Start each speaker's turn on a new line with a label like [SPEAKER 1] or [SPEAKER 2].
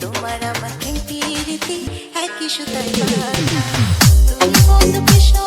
[SPEAKER 1] তোমার আমাকে একই সুতায় তুমি বন্ধু কৃষ্ণ